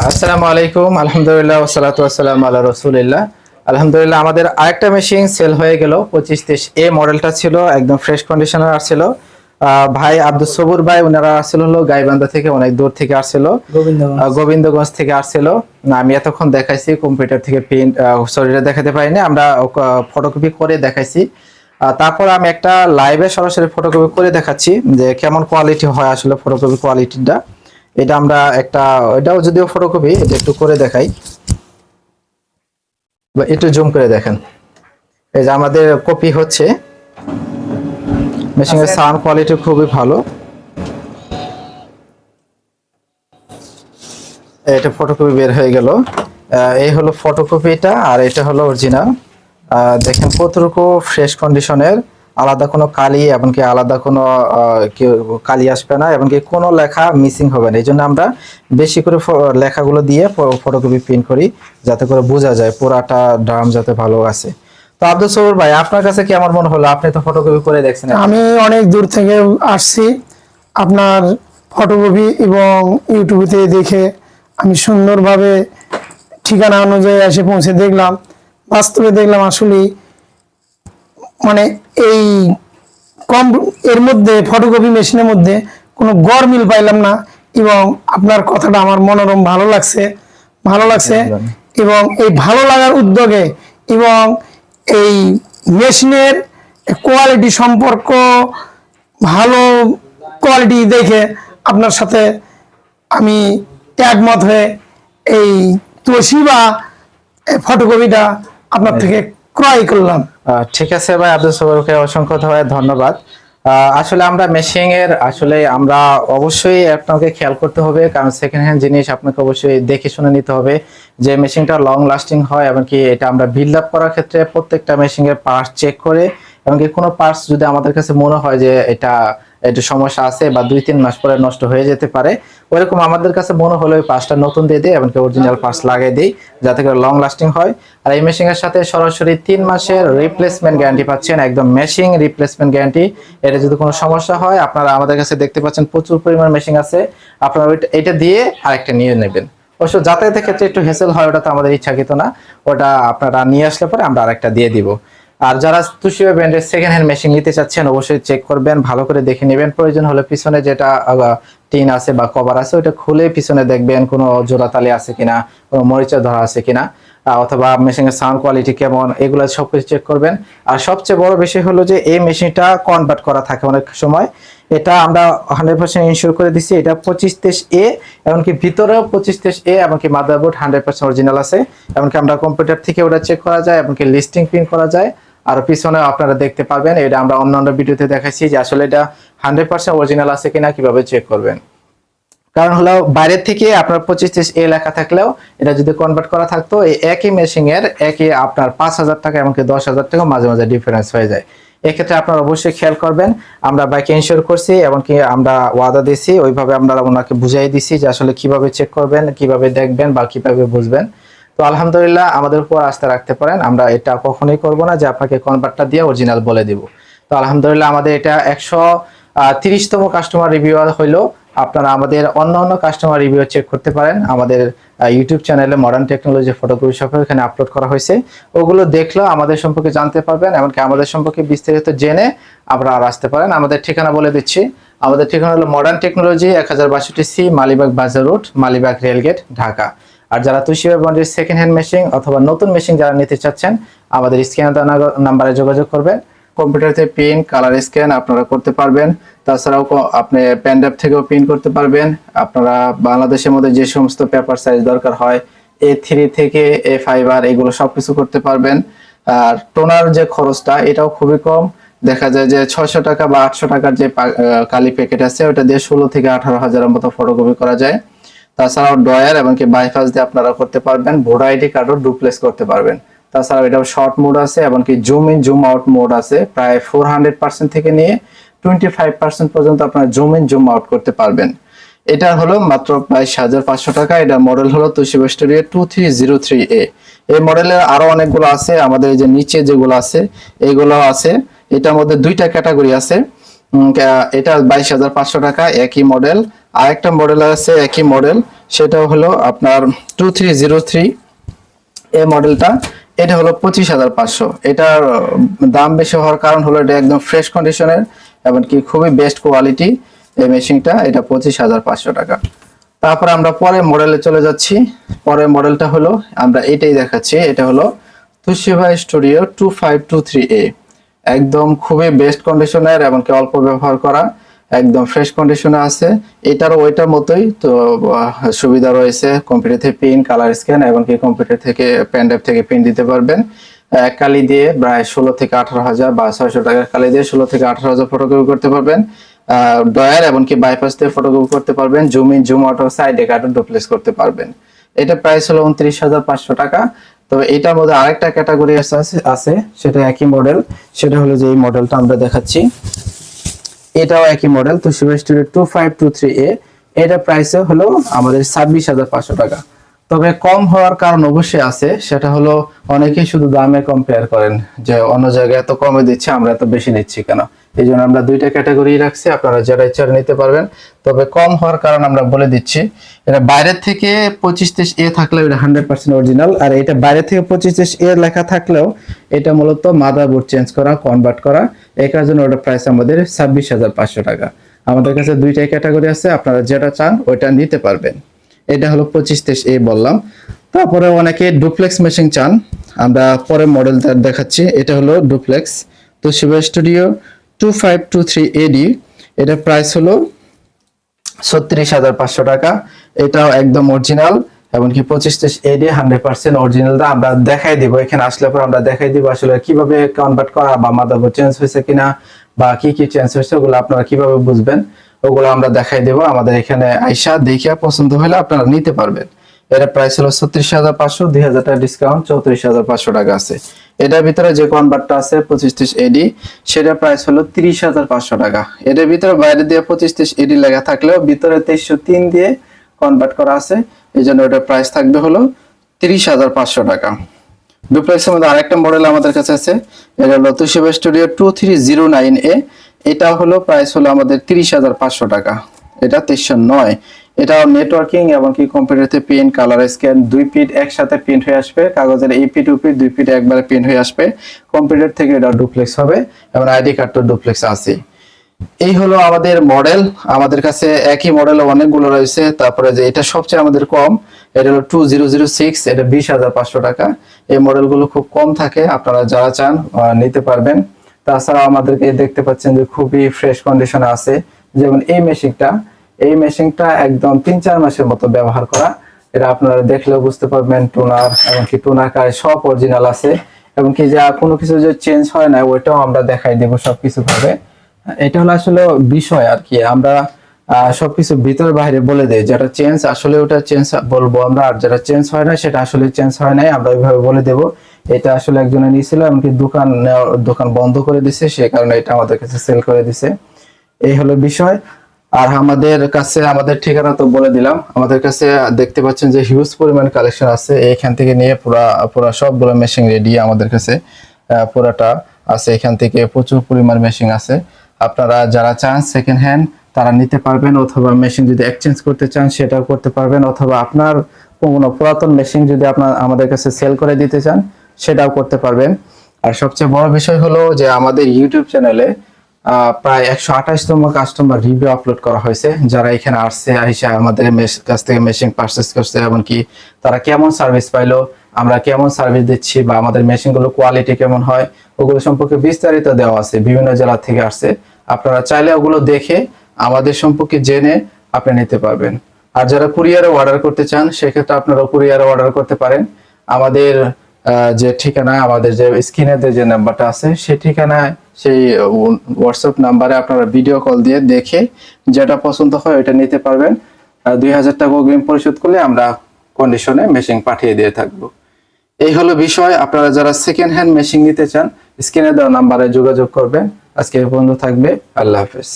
আসসালামু আলাইকুম আলহামদুলিল্লাহ ওসালাতু আসসালাম আল্লাহ রসুলিল্লাহ। আলহামদুলিল্লাহ আমাদের আরেকটা মেশিন সেল হয়ে গেল পঁচিশ তেইশ এ মডেলটা ছিল একদম ফ্রেশ কন্ডিশনে আসছিল ভাই আব্দুল সবুর ভাই ওনারা আসছিল হলো গাইবান্ধা থেকে অনেক দূর থেকে আসছিল। গোবিন্দগঞ্জ। গোবিন্দগঞ্জ থেকে আসছিল। না আমি এতক্ষণ দেখাইছি কম্পিউটার থেকে প্রিন্ট সরিটা দেখাতে পারিনি আমরা ফটোকপি করে দেখাইছি। তারপর আমি একটা লাইভে সরাসরি ফটোকপি করে দেখাচ্ছি যে কেমন কোয়ালিটি হয় আসলে ফটোকপি কোয়ালিটিটা এটা আমরা একটা এটাও যদিও ফটোকপি এটা একটু করে দেখাই। বা একটু জুম করে দেখেন। এই যে আমাদের কপি হচ্ছে। মেশিনের সাউন্ড কোয়ালিটি খুবই ভালো। এটা ফটোকপি বের হয়ে গেল। এই হলো ফটোকপিটা আর এটা হলো অরিজিনাল দেখেন কতটুকু ফ্রেশ কন্ডিশনের আলাদা কোনো কালি এমনকি আলাদা কোনো কালি আসবে না এমনকি কোনো লেখা মিসিং হবে না। এই জন্য আমরা বেশি করে লেখাগুলো দিয়ে ফটোকপি প্রিন্ট করি যাতে করে বোঝা যায় পুরাটা ড্রাম যাতে ভালো আছে। তো আব্দুল সবুর ভাই, আপনার কাছে কি আমার মনে হলো? আপনি তো ফটোকপি করে দেখছেন আমি অনেক দূর থেকে আসছি। আপনার ফটোকপি এবং ইউটিউবে দেখে আমি সুন্দরভাবে ঠিকানা অনুযায়ী এসে পৌঁছে দেখলাম। বাস্তবে দেখলাম আসলে মানে এই কম এর মধ্যে ফটোকপি মেশিনের মধ্যে কোনো গড় মিল পাইলাম না এবং আপনার কথাটা আমার মনোরম ভালো লাগছে ভালো লাগছে এবং এই ভালো লাগার উদ্যোগে এবং এই মেশিনের কোয়ালিটি সম্পর্ক ভালো কোয়ালিটি দেখে আপনার সাথে আমি একমত হয়ে এই তোশিবা ফটোকপিটা আপনার থেকে ক্রয় করলাম। ঠিক আছে ভাই, আব্দুল সবরকে অসংখ্য ধন্যবাদ। আসলে আমরা মেশিং এর আসলে আমরা অবশ্যই আপনাকে খেয়াল করতে হবে, কারণ সেকেন্ড হ্যান্ড জিনিস আপনাকে অবশ্যই দেখে শুনে নিতে হবে যে মেশিনটা লং লাস্টিং হয় এমনকি এটা আমরা বিল্ড আপ করার ক্ষেত্রে প্রত্যেকটা মেশিং এর পার্টস চেক করে এমনকি কোনো পার্টস যদি আমাদের কাছে মনে হয় যে এটা একটু সমস্যা আছে বা দুই, তিন মাস পরে নষ্ট হয়ে যেতে পারে, ওইরকম আমাদের কাছে মনে হলে ওই পার্টসটা নতুন দিয়ে দিই এমনকি অরিজিনাল পার্টস লাগিয়ে দিই, যাতে করে লং লাস্টিং হয়। আর এই মেশিং এর সাথে সরাসরি তিন মাসের রিপ্লেসমেন্ট গ্যারান্টি পাচ্ছেন, একদম মেশিং রিপ্লেসমেন্ট গ্যারান্টি এটা যদি কোনো সমস্যা হয়, আপনারা আমাদের কাছে দেখতে পাচ্ছেন প্রচুর পরিমাণ মেশিন আছে। আপনারা এটা দিয়ে আরেকটা নিয়ে নেবেন। অবশ্য যাতায়াতের ক্ষেত্রে একটু হেসেল হয়, ওটা তো আমাদের ইচ্ছাকৃত না। ওটা আপনারা নিয়ে আসলে পরে আমরা আরেকটা দিয়ে দিব। আর যারা তুষিবা ব্র্যান্ডের সেকেন্ড হ্যান্ড মেশিন নিতে চাচ্ছেন, অবশ্যই চেক করবেন, ভালো করে দেখে নেবেন। প্রয়োজন হলে পিছনে যেটা টিন আছে বা কভার আছে ওটা খুলে পিছনে দেখবেন কোনো জোড়াতালি আছে কিনা, কোনো মরিচা ধরা আছে কিনা অথবা মেশিনের সাউন্ড কোয়ালিটি কেমন, এগুলো সবকিছু চেক করবেন। আর সবচেয়ে বড় বিষয় হলো যে, এই মেশিনটা কনভার্ট করা থাকে অনেক সময়। এটা আমরা হান্ড্রেড পার্সেন্ট ইনশিওর করে দিচ্ছি, এটা পঁচিশ তেইশ এ এমনকি ভিতরেও পঁচিশ তেইশ এ এমনকি মাদারবোর্ড হান্ড্রেড পার্সেন্ট অরিজিনাল আছে। এমনকি আমরা কম্পিউটার থেকে ওটা চেক করা যায়, এমনকি লিস্টিং প্রিন্ট করা যায়। আর পিছনে আপনারা দেখতে পারবেন এটা আমরা অন্যান্য ভিডিওতে দেখাচ্ছি যে আসলে এটা হান্ড্রেড পার্সেন্ট অরিজিনাল আছে কিনা, কীভাবে চেক করবেন। কারণ হলো বাইরের থেকে আপনার পঁচিশ ত্রিশ এ লেখা থাকলেও এটা যদি কনভার্ট করা থাকতো, এই একই মেশিং এর একই আপনার পাঁচ হাজার টাকা এমনকি দশ হাজার টাকা মাঝে মাঝে ডিফারেন্স হয়ে যায়। এক্ষেত্রে আপনারা অবশ্যই খেয়াল করবেন, আমরা বাইক ইনশিওর করছি এমনকি আমরা ওয়াদা দিছি ওইভাবে আমরা ওনাকে বুঝাই দিছি যে আসলে কীভাবে চেক করবেন, কীভাবে দেখবেন বা কীভাবে বুঝবেন। আলহামদুলিল্লাহ আমাদের উপর আস্থা রাখতে পারেন। আমরা এটা কখনোই করব না যে আপনাকে কনভার্টটা দিয়ে অরিজিনাল বলে দিব। তো আলহামদুলিল্লাহ আমাদের এটা একশো তিরিশতম কাস্টমার রিভিউ হইল আপনারা আমাদের অন্য অন্য কাস্টমার রিভিউ চেক করতে পারেন। আমাদের ইউটিউব চ্যানেলে মডার্ন টেকনোলজি ফটোগ্রাফি শপে এখানে আপলোড করা হয়েছে। ওগুলো দেখলেও আমাদের সম্পর্কে জানতে পারবেন, এমনকি আমাদের সম্পর্কে বিস্তারিত জেনে আপনারা আসতে পারেন। আমাদের ঠিকানা বলে দিচ্ছি। আমাদের ঠিকানা হলো মডার্ন টেকনোলজি এক হাজার বাষট্টি C, Malibagh Bazar road, Malibagh rail gate, Dhaka. আর যারা তুষিবা বন্ডের সেকেন্ড হ্যান্ড মেশিন অথবা নতুন মেশিন যারা নিতে চাচ্ছেন, আমাদের স্ক্যান নাম্বারে যোগাযোগ করবেন। কম্পিউটারতে পিন কালার স্ক্যান আপনারা করতে পারবেন। তাছাড়াও আপনি প্যান্ডাপ থেকেও পিন করতে পারবেন। আপনারা বাংলাদেশের মধ্যে যে সমস্ত পেপার সাইজ দরকার হয় এ থ্রি থেকে এ ফাইভ আর এগুলো সবকিছু করতে পারবেন। আর টোনার যে খরচটা, এটাও খুবই কম। দেখা যায় যে ছয়শো টাকা বা আটশো টাকার যে কালি প্যাকেট আছে, ওটা দিয়ে ষোলো থেকে আঠারো হাজারের মতো ফটোকপি করা যায়। তাছাড়াও ডয়ার এমনকি বাইপাস দিয়ে আপনারা করতে পারবেন ভোটার আইডি কার্ডও ডুপ্লেস করতে পারবেন। তাছাড়াও এটা শর্ট মোড আছে এমনকি zoom in zoom out mode আছে, প্রায় ফোর হান্ড্রেড পার্সেন্ট থেকে নিয়ে টোয়েন্টি ফাইভ পার্সেন্ট পর্যন্ত আপনারা জুম ইন জুম আউট করতে পারবেন। এটা হলো মাত্র বাইশ হাজার পাঁচশো টাকা, এটা মডেল হলো Toshiba studio two three zero three A এই মডেলের আরও অনেকগুলো আছে, আমাদের যে নিচে যেগুলো আছে এইগুলো আছে, এটার মধ্যে দুইটা ক্যাটাগরি আছে। এটা বাইশ হাজার পাঁচশো টাকা, একই মডেল আরেকটা মডেল আছে, একই মডেল সেটা হলো আপনার টু থ্রি জিরো থ্রি মডেলটা এটা হলো পঁচিশ হাজার পাঁচশো। এটার দাম বেশি হওয়ার কারণ হলো এটা একদম ফ্রেশ কন্ডিশনের এমনকি খুবই বেস্ট কোয়ালিটি এই মেশিনটা এটা পঁচিশ হাজার পাঁচশো টাকা। তারপর আমরা পরের মডেলে চলে যাচ্ছি। পরের মডেলটা হলো, আমরা এটাই দেখাচ্ছি, এটা হলো Toshiba studio two five two three A একদম খুবই বেস্ট কন্ডিশনের এমনকি অল্প ব্যবহার করা। একদম ফ্রেশ কন্ডিশনে আছে। এটারও ওইটার মতোই, তো সুবিধা রয়েছে। কম্পিউটার থেকে পিন কালার স্ক্যান এমনকি কম্পিউটার থেকে ড্রাইভ থেকে পিন দিতে পারবেন। এক কালি দিয়ে প্রায় ষোলো থেকে আঠারো হাজার বা ছয়শো টাকার কালি দিয়ে ষোলো থেকে আঠারো হাজার ফটোকপি করতে পারবেন। ডয়ার এমনকি বাইপাস দিয়ে ফটোকপি করতে পারবেন। জুম ইন জুম আউট সাইডে কার্টুন ডুপ্লেস করতে পারবেন। এটা প্রাইস হলো উনত্রিশ হাজার পাঁচশো টাকা। তবে এটার মধ্যে আরেকটা ক্যাটাগরি আছে সেটা একই মডেল সেটা হলো যে এই মডেলটা আমরা দেখাচ্ছি। এটাও একই model Toshiba studio two five two three A এটা প্রাইসে হলো আমাদের ছাব্বিশ হাজার পাঁচশো টাকা। তবে কম হওয়ার কারণ অবশ্যই আছে, সেটা হলো অনেকেই শুধু দামে কম্পেয়ার করেন, যে অন্য জায়গায় এত কমে দিচ্ছে, আমরা এত বেশি নিচ্ছি কেন? এই জন্য আমরা দুইটা ক্যাটাগরি রাখছি, আপনারা যারা ইচ্ছা নিতে পারবেন। তবে কম হওয়ার কারণ আমরা বলে দিচ্ছি, এটা বাইরের থেকে পঁচিশ তেইশ এ থাকলেও এটা হান্ড্রেড পার্সেন্ট অরিজিনাল, আর এটা বাইরে থেকে পঁচিশ তেইশ এ লেখা থাকলেও এটা মূলত মাদারবোর্ড চেঞ্জ করা কনভার্ট করা। এটার জন্য ওটা প্রাইস আমাদের ছাব্বিশ হাজার পাঁচশো টাকা। আমাদের কাছে দুইটাই ক্যাটাগরি আছে, আপনারা যেটা চান ওইটা নিতে পারবেন। এটা হলো পঁচিশ তেইশ এ বললাম। তারপরে অনেকে ডুপ্লেক্স মেশিন চান, আমরা পরে মডেলটা দেখাচ্ছি, এটা হলো duplex Toshiba studio two five two price হলো ছত্রিশ হাজার পাঁচশো টাকা। এটাও একদম অরিজিনাল এমনকি পঁচিশ তেইশ এডি হান্ড্রেড পার্সেন্ট অরিজিনালটা আমরা দেখাই দিব। এখানে আসলে পর আমরা দেখাই দিব আসলে কীভাবে কনভার্ট করা বা মাদারবোর্ড চেঞ্জ হয়েছে কিনা, বা কি কি চেঞ্জ হয়েছে, ওগুলো আপনারা কীভাবে বুঝবেন, ওগুলো আমরা দেখাই দেব। আমাদের এখানে আইসা দেখিয়া পছন্দ হলে আপনারা নিতে পারবেন। এর প্রাইস হলো ছত্রিশ হাজার পাঁচশো, দুই হাজার টাকা ডিসকাউন্ট চৌত্রিশ হাজার পাঁচশো টাকা আছে। এটার ভিতরে যে কনভার্টটা আছে, পঁচিশ ত্রিশ এডি সেটার প্রাইস হলো তিরিশ হাজার পাঁচশো টাকা। এটার ভিতরে বাইরে দিয়ে পঁচিশ ত্রিশ এডি লেখা থাকলেও ভিতরে তেইশশো তিন দিয়ে কনভার্ট করা আছে। এই জন্য ওটার প্রাইস থাকবে হলো তিরিশ হাজার পাঁচশো টাকা। ডুপ্লেক্সের মধ্যে আরেকটা মডেল আমাদের কাছে আছে। এটা হলো Toshiba studio two three zero nine A এটা হলো প্রাইস হলো আমাদের তিরিশ হাজার পাঁচশো টাকা। এটা তেইশশো নয়। এটা নেটওয়ার্কিং এবং কি কম্পিউটারতে প্রিন্ট কালার স্ক্যান দুই পিট একসাথে প্রিন্ট হয়ে আসবে, কাগজের এই পিট পিট দুই পিট একবারে প্রিন্ট হয়ে আসবে। কম্পিউটার থেকে এটা ডুপ্লেক্স হবে এবং আইডি কার্ড তো ডুপ্লেক্স আছে এই হলো আমাদের মডেল আমাদের কাছে একই মডেল অনেকগুলো রয়েছে। তারপরে যে এটা সবচেয়ে আমাদের কম, এটা হলো টু জিরো জিরো সিক্স এটা বিশ হাজার পাঁচশো টাকা। এই মডেলগুলো খুব কম থাকে, আপনারা যারা চান নিতে পারবেন। তাছাড়া আমাদেরকে দেখতে পাচ্ছেন যে খুবই ফ্রেশ কন্ডিশনে আছে। যেমন এই মেশিনটা এই মেশিনটা একদম তিন, চার মাসের মতো ব্যবহার করা। এটা আপনারা দেখলেও বুঝতে পারবেন, টোনার এমনকি টোনার কারে সব অরিজিনাল আছে। এবং কি যা কোনো কিছু যে চেঞ্জ হয় না, ওইটাও আমরা দেখাই দেবো সবকিছু ভাবে। এটা হলো আসলে বিষয় আর কি। আমরা সবকিছু ভিতর বাইরে বলে দেই, যেটা চেঞ্জ আসলে ওটা চেঞ্জ বলব আমরা, আর যেটা চেঞ্জ হয় না, সেটা আসলে চেঞ্জ হয় নাই, আমরা ওইভাবে বলে দেব। এটা আসলে একজনে নিয়েছিল, এমনকি দোকান দোকান বন্ধ করে দিছে, সে কারণে এটা আমাদের কাছে সেল করে দিছে। এই হলো বিষয়। আর আমাদের কাছে, আমাদের ঠিকানা তো বলে দিলাম। আমাদের কাছে দেখতে পাচ্ছেন যে হিউজ পরিমাণ কালেকশন আছে। এখান থেকে নিয়ে পুরা পুরা সবগুলো মেশিন রেডি আমাদের কাছে পুরাটা আছে। এখান থেকে প্রচুর পরিমাণ মেশিন আছে। আপনারা যারা চান সেকেন্ড হ্যান্ড তারা নিতে পারবেন। অথবা মেশিন যদি এক্সচেঞ্জ করতে চান, সেটাও করতে পারবেন। অথবা আপনার কোনো পুরাতন মেশিন যদি আপনার, আমাদের কাছে সেল করে দিতে চান, সেটাও করতে পারবেন। আর সবচেয়ে বড় বিষয় হলো যে আমাদের ইউটিউব চ্যানেলে প্রায় একশো আঠাশতম কাস্টমার রিভিউ আপলোড করা হয়েছে। যারা এখানে আসছে আইসা আমাদের কাছ থেকে মেশিন পারচেস করছে, এমনকি তারা কেমন সার্ভিস পাইলো, আমরা কেমন সার্ভিস দিচ্ছি, বা আমাদের মেশিনগুলো কোয়ালিটি কেমন হয়, ওগুলো সম্পর্কে বিস্তারিত দেওয়া আছে, বিভিন্ন জেলা থেকে আসছে। আপনারা চাইলে ওগুলো দেখে আমাদের সম্পর্কে জেনে আপনি নিতে পারবেন। আর যারা কুরিয়ারে অর্ডার করতে চান, সেক্ষেত্রে আপনারা কুরিয়ারে অর্ডার করতে পারেন। আমাদের যে ঠিকানা আমাদের যে স্ক্রিনে যে নাম্বারটা আছে, সেই ঠিকানায় সেই হোয়াটসঅ্যাপ নাম্বারে আপনারা ভিডিও কল দিয়ে দেখে যেটা পছন্দ হয় ওইটা নিতে পারবেন। দুই হাজার টাকা অগ্রিম পরিশোধ করলে আমরা কন্ডিশনে মেশিন পাঠিয়ে দিয়ে থাকব। এই হলো বিষয়। আপনারা যারা সেকেন্ড হ্যান্ড মেশিন নিতে চান স্ক্রিনে দেওয়া নাম্বারে যোগাযোগ করবেন। আজকে পর্যন্ত থাকবে। আল্লাহ হাফেজ।